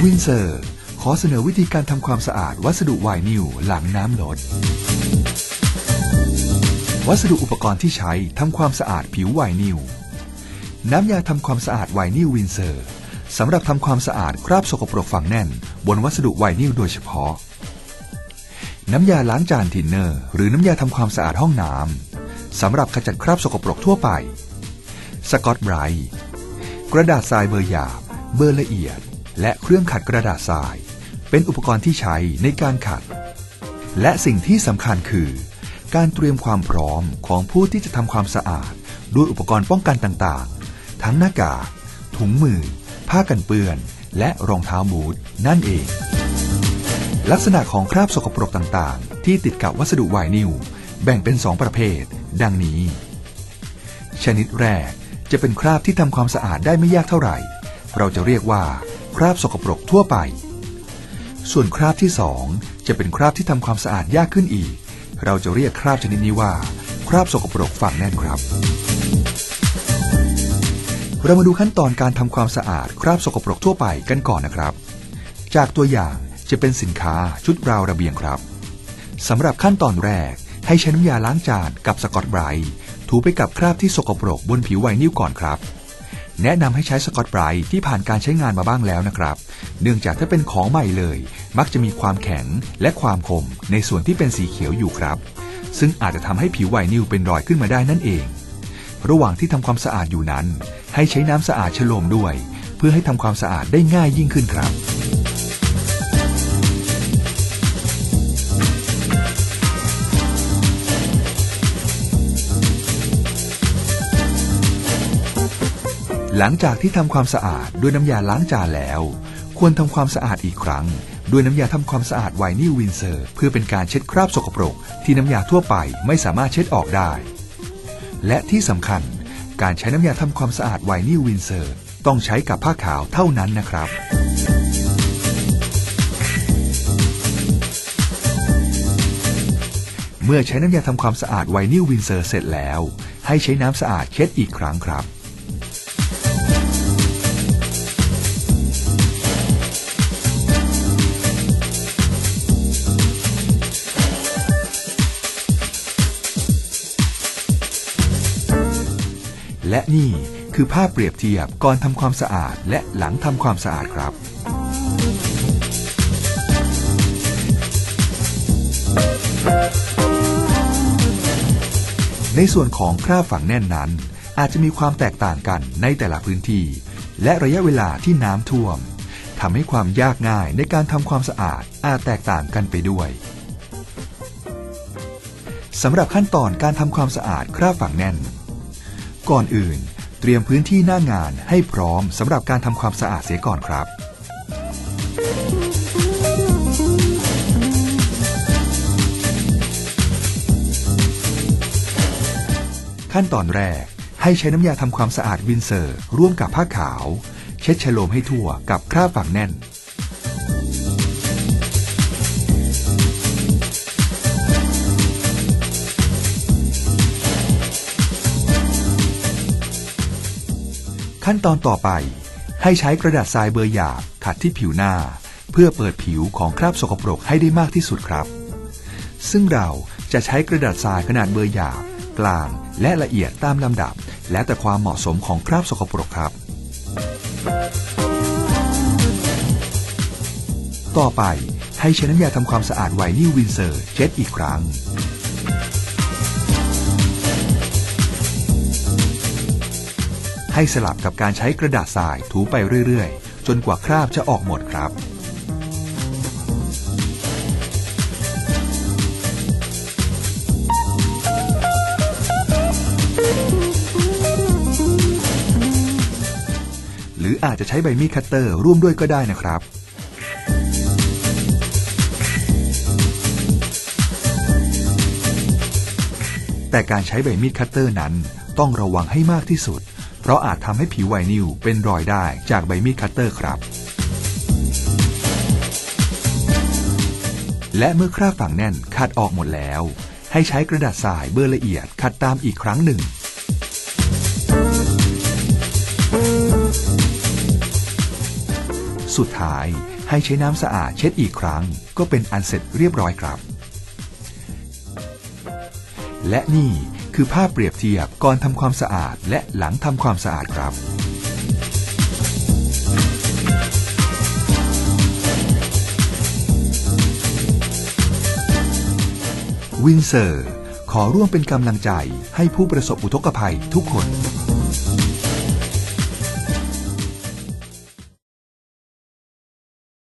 วินเซอร์ ขอเสนอวิธีการทำความสะอาดวัสดุไวนิลหลังน้ำลด วัสดุอุปกรณ์ที่ใช้ทำความสะอาดผิวไวนิลน้ำยาทำความสะอาดไวนิลวินเซอร์สำหรับทำความสะอาดคราบสกปรกฝังแน่น บนวัสดุไวนิลโดยเฉพาะ น้ำยาล้างจานทินเนอร์ หรือน้ำยาทำความสะอาดห้องน้ำสำหรับขจัดคราบสกปรกทั่วไป สกอตไบรท์กระดาษทรายเบอร์หยาบ เบอร์ละเอียด และเครื่องขัดกระดาษทราย เป็นอุปกรณ์ที่ใช้ในการขัด และสิ่งที่สำคัญคือ การเตรียมความพร้อมของผู้ที่จะทำความสะอาด ด้วยอุปกรณ์ป้องกันต่างๆ ทั้งหน้ากาก ถุงมือ ผ้ากันเปื้อน และรองเท้าบูทนั่นเอง ลักษณะของคราบสกปรกต่างๆ ที่ติดกับวัสดุไวนิลแบ่งเป็น2ประเภท ดังนี้ ชนิดแรกจะเป็นคราบที่ทำความสะอาดได้ไม่ยากเท่าไหร่ เราจะเรียกว่า คราบสกปรกทั่วไป ส่วนคราบที่ 2 จะเป็นคราบที่ทำความสะอาดยากขึ้นอีก เราจะเรียกคราบชนิดนี้ว่า คราบสกปรกฝังแน่นครับ เรามาดูขั้นตอนการทำความสะอาดคราบสกปรกทั่วไปกันก่อนนะครับ จากตัวอย่างจะเป็นสินค้าชุดราวระเบียงครับสำหรับขั้นตอนแรกให้ใช้น้ำยาล้างจานกับสกอตไบรท์ถูไปกับคราบที่สกปรกบนผิวไวนิลก่อนครับ แนะนำให้ใช้สกอตไบรท์ที่ผ่านการใช้งานมาบ้างแล้วนะครับ เนื่องจากถ้าเป็นของใหม่เลย มักจะมีความแข็งและความคมในส่วนที่เป็นสีเขียวอยู่ครับ ซึ่งอาจจะทำให้ผิวไวนิลเป็นรอยขึ้นมาได้นั่นเอง ระหว่างที่ทำความสะอาดอยู่นั้น ให้ใช้น้ำสะอาดฉโลมด้วย เพื่อให้ทำความสะอาดได้ง่ายยิ่งขึ้นครับ หลังจากที่ทำความสะอาดด้วยน้ำยาล้างจานแล้ว ควรทำความสะอาดอีกครั้ง ด้วยน้ำยาทำความสะอาดไวนิลวินเซอร์ เพื่อเป็นการเช็ดคราบสกปรก ที่น้ำยาทั่วไปไม่สามารถเช็ดออกได้ และที่สำคัญ การใช้น้ำยาทำความสะอาดไวนิลวินเซอร์ ต้องใช้กับผ้าขาวเท่านั้นนะครับเมื่อใช้น้ำยาทำความสะอาดไวนิลวินเซอร์เสร็จแล้ว ให้ใช้น้ำสะอาดเช็ดอีกครั้งครับ และนี่คือภาพเปรียบเทียบก่อนทำความสะอาดและหลังทำความสะอาดครับ ในส่วนของคราบฝังแน่นนั้น อาจจะมีความแตกต่างกันในแต่ละพื้นที่ และระยะเวลาที่น้ำท่วมทำให้ความยากง่ายในการทำความสะอาดอาจแตกต่างกันไปด้วยสำหรับขั้นตอนการทำความสะอาดคราบฝังแน่น ก่อนอื่น เตรียมพื้นที่หน้างานให้พร้อมสำหรับการทำความสะอาดเสียก่อนครับ ขั้นตอนแรกให้ใช้น้ำยาทำความสะอาดวินเซอร์ ร่วมกับผ้าขาว เช็ดฉโลมให้ทั่วกับคราบฝังแน่น ขั้นตอนต่อไป ให้ใช้กระดาษทรายเบอร์หยาบขัดที่ผิวหน้า เพื่อเปิดผิวของคราบสกปรกให้ได้มากที่สุดครับ ซึ่งเราจะใช้กระดาษทรายขนาดเบอร์หยาบกลางและละเอียดตามลำดับ และแต่ความเหมาะสมของคราบสกปรกครับ ต่อไปให้ใช้น้ำยาทำความสะอาดไวนิลวินเซอร์เช็ดอีกครั้ง ให้สลับกับการใช้กระดาษทรายถูไปเรื่อยๆ จนกว่าคราบจะออกหมดครับ หรืออาจจะใช้ใบมีดคัตเตอร์ร่วมด้วยก็ได้นะครับแต่การใช้ใบมีดคัตเตอร์นั้น ต้องระวังให้มากที่สุด เพราะอาจทำให้ผิวไวนิลเป็นรอยได้จากใบมีดคัตเตอร์ครับ และเมื่อคราบฝังแน่นขัดออกหมดแล้ว ให้ใช้กระดาษทรายเบอร์ละเอียดขัดตามอีกครั้งหนึ่งสุดท้ายให้ใช้น้ำสะอาดเช็ดอีกครั้ง ก็เป็นอันเสร็จเรียบร้อยครับ และนี่ คือภาพเปรียบเทียบก่อนทำความสะอาดและหลังทำความสะอาดครับ วินเซอร์ ขอร่วมเป็นกำลังใจให้ผู้ประสบอุทกภัยทุกคน